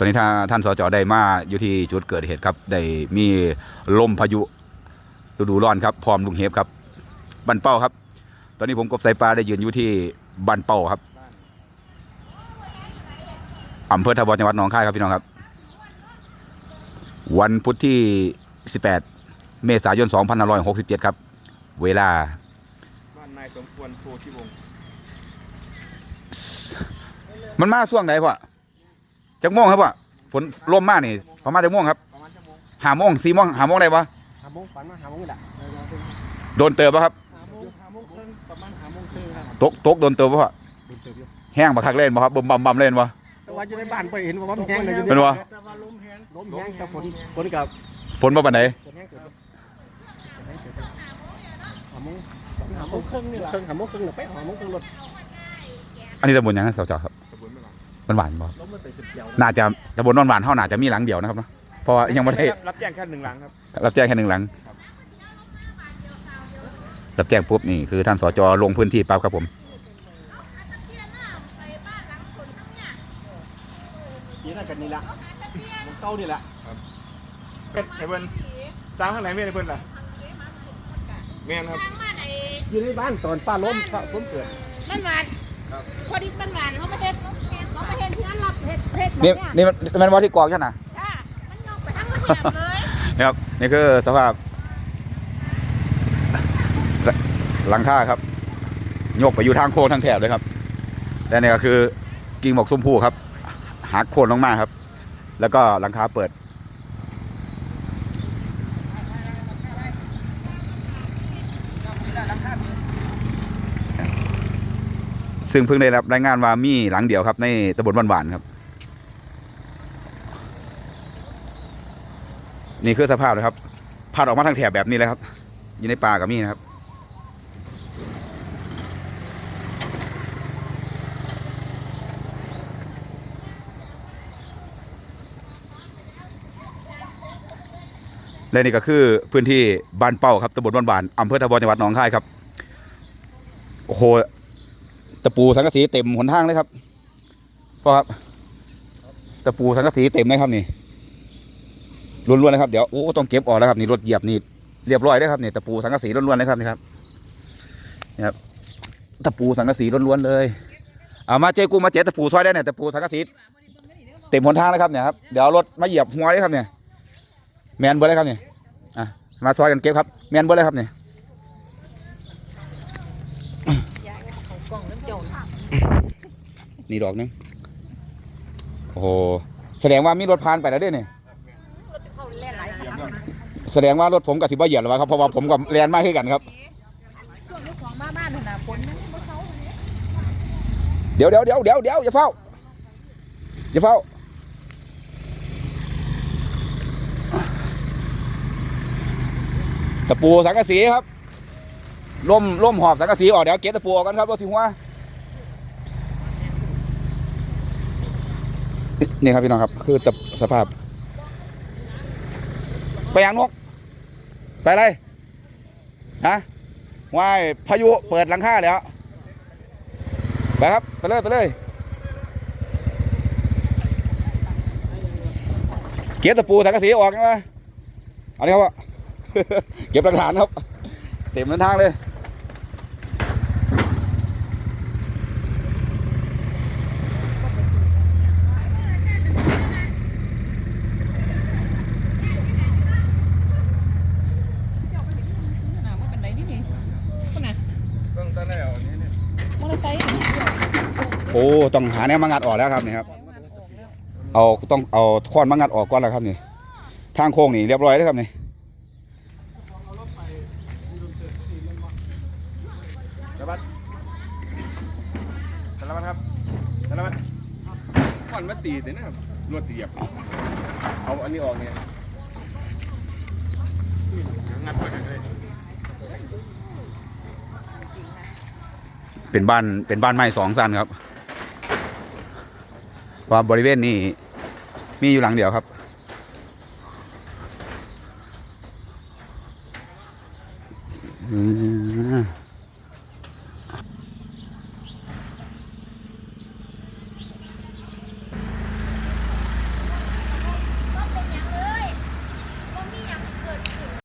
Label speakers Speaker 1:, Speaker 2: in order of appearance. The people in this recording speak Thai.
Speaker 1: ตอนนี้ท่านท่านสจได้มาอยู่ที่จุดเกิดเหตุครับ ได้มีลมพายุฤดูร้อนครับพร้อมลุงเฮฟครับบันเป้าครับ ตอนนี้ผมกบสายปลาได้ยืนอยู่ที่บันเป้าครับอำเภอทบจังหวัดหนองคายครับพี่น้องครับ วันพุธที่ 18 เมษายน 2567 ครับ เวลา
Speaker 2: บ้านนายสมควรโพธิวงศ์
Speaker 1: มันมาช่วงไหนพ่อ จักโมงครับพ่อฝนลมมากนี่ประมาณจักโมงครับ
Speaker 2: ประมาณชั่วโมง
Speaker 1: หาโมงสี่โมงหาโมงได้ปะ
Speaker 2: หาโมงฝันมาหาโมงนี่แหละ
Speaker 1: โดนเติบปะครับ
Speaker 2: หาโมงหาโมงครึ่งประมาณหาโมงครึ่งครับ
Speaker 1: ตกตกโดนเติบปะพ่อ
Speaker 2: ดูเติบอยู่
Speaker 1: แห้งบักคักเล่นปะครับบึมบัมบัมเล่นปะ
Speaker 2: แต่ว่าอยู่ในบ้านไปเห็นว่ามันแห้งเลยอยู่
Speaker 1: เป็นวะ
Speaker 2: แต่ว่าลมแห้งลมแห้งแต่ฝนฝนกับ
Speaker 1: ฝนมาปันไหน
Speaker 2: ฝนแห้งเกิดหาโมงหาโมงครึ่งนี่แหละครึ่งหาโมงครึ่งหรือไปหาโมงครึ่งรถ
Speaker 1: อันนี้ตำบลหยังนะสจครับ
Speaker 2: ตะบนไม่หลัง
Speaker 1: มันหวานปะ
Speaker 2: ลมมันไปจุดเดียว
Speaker 1: น่าจะตำบลนอนหวานเท่าน่าจะมีหลังเดียวนะครับเนาะเพราะว่ายังไม่ได้
Speaker 2: รับแจ้งแค่หนึ่งหลังครับ
Speaker 1: รับแจ้งแค่หนึ่งหลังรับแจ้งปุ๊บนี่คือท่านสจลงพื้นที่ปั๊บครับผม
Speaker 2: นี่น่ากันนี่ละมันเก้านี่แหละเป็นไอ้เบิ้ลสร้างข้างไหนเมียไอ้เบิ้ลล่ะเมียครับ
Speaker 3: มันไอ้
Speaker 2: อยู่ในบ้านตอนป้าล้มป้าล้มเกิด
Speaker 3: มันหวาน
Speaker 2: ครับ
Speaker 3: พอดีมันหวานเขามาเฮ็ดเขามาเฮ็ดที่ นั่นรับเฮ็ดเฮ็ดหมด
Speaker 1: นี่
Speaker 3: เนี่ย
Speaker 1: นี่มันมันว่าที่กองใช่ไหม
Speaker 3: จ้ามันยกไปทั้งระเบียบเลย
Speaker 1: นะครับนี่คือสภาพ หลังคาครับยกไปอยู่ทางโค้งทางแถบเลยครับและนี่ก็คือกิ่งหมอกส้มผู้ครับหักโค่นลงมาครับ แล้วก็หลังคาเปิดซึ่งเพิ่งได้รับรายงานว่ามีหลังเดียวครับในตำบลบ้านหวานครับ นี่คือสภาพเลยครับพัดออกมาทางแถบแบบนี้เลยครับ อยู่ในป่ากับมีนะครับและนี่ก็คือพื้นที่บ้านเป้าครับตำบลบ้านบานอำเภอตะบอนจังหวัดหนองคายครับ โอ้โห ตะปูสังกะสีเต็มหนทางเลยครับพ่อครับ ตะปูสังกะสีเต็มเลยครับนี่ ล้วนๆเลยครับเดี๋ยวโอ้ต้องเก็บออกแล้วครับนี่รถเหยียบนี่เรียบร้อยแล้วครับนี่ตะปูสังกะสีล้วนๆเลยครับนี่ครับนี่ครับตะปูสังกะสีล้วนๆเลยเอามาเจ๊กูมาเจ็ดตะปูซอยได้เนี่ยตะปูสังกะสีเต็มหนทางแล้วครับเนี่ยครับเดี๋ยวรถมาเหยียบหัวเลยครับเนี่ยแมนเบอร์เลยครับเนี่ยอะมาซอยกันเก็บครับแมนเบอร์เลยครับเนี่ย
Speaker 3: นี่
Speaker 1: ดอกนึงโอ้โหแสดงว่ามีรถผ่านไปแล้วด้วยเนี่ย
Speaker 3: เขาเล่นหลายครั้ง
Speaker 1: แส ดงว่ารถผมกับสิบ่เหยียบหรอครับเพราะว่าผมกับแลนมากขึ้นกันครับ
Speaker 3: ช่วงนี้ของมาบ้านน่ะฝนมันบ่เขาเนี่ย
Speaker 1: เดี๋ยวเดี๋ยวเดี๋ยวเดี๋ยวเดี๋ยวอย่าเฝ้าอย่าเฝ้าตะปูสังกะสีครับล่มล่มหอบสังกะสีออกเดี๋ยวเก็บตะปูออกกันครับรถสิหัวนี่ครับพี่น้องครับ คือตะสภาพ ไปยังนก ไปอะไรฮะว่ายพายุเปิดหลังคาแล้ว ไปครับ ไปเลย ไปเลย เก็บตะปูสังกะสีออกใช่ไหมอันนี้ครับเก็บหลักฐานครับ เต็มเส้นทางเลย
Speaker 3: น่ะมันเป็นไหนนี่นี่คนน่ะ
Speaker 2: เบื้องต้นแล้วนี่เนี่ย
Speaker 3: มอเตอร์ไซค์
Speaker 1: โอ้ต้องหาแนวมางัดออกแล้วครับนี่ครับเอาต้องเอาค้อนมางัดออกก่อนแล้วครับนี่ทางโค้งนี่เรียบร้อยแล้วครับนี่
Speaker 2: สารวัตรสารวัตรครับสารวัตรก่อนมาตีแต่เนี่ยรวดเหยียบเอาอันนี้ออกเนี่ยงัดไปกันเลย
Speaker 1: เป็นบ้านเป็นบ้านไม้สองสั้นครับว่าบริเวณนี้มีอยู่หลังเดียวครับ อืม